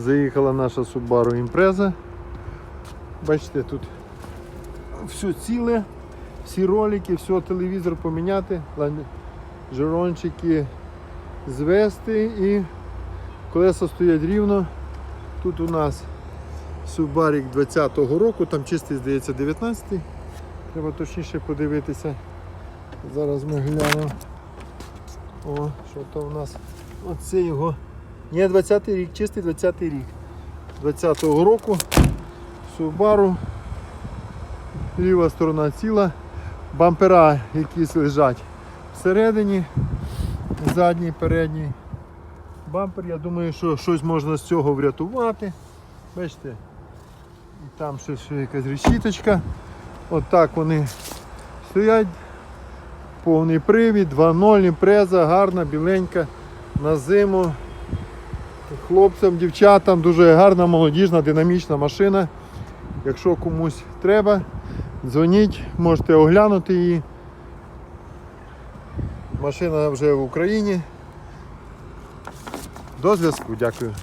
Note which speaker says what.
Speaker 1: Заїхала наша Subaru Impreza. Бачите, тут все ціле, всі ролики, все, телевізор поміняти, жирончики звести і колеса стоять рівно. Тут у нас Subaru 20-го року, там чистий, здається, 19-й. Треба точніше подивитися. Зараз ми глянемо. О, що то в нас? Оце його. Ні, 20-й рік, чистий 20-й рік. 20-го року Subaru. Ліва сторона ціла. Бампера якісь лежать всередині. Задній, передній бампер. Я думаю, що щось можна з цього врятувати. Бачите? Там ще, ще якась решіточка. Отак вони стоять. Повний привід, 2.0, імпреза, гарна, біленька на зиму. Хлопцям, дівчатам дуже гарна, молодіжна, динамічна машина. Якщо комусь треба, дзвоніть, можете оглянути її. Машина вже в Україні. До зв'язку, дякую.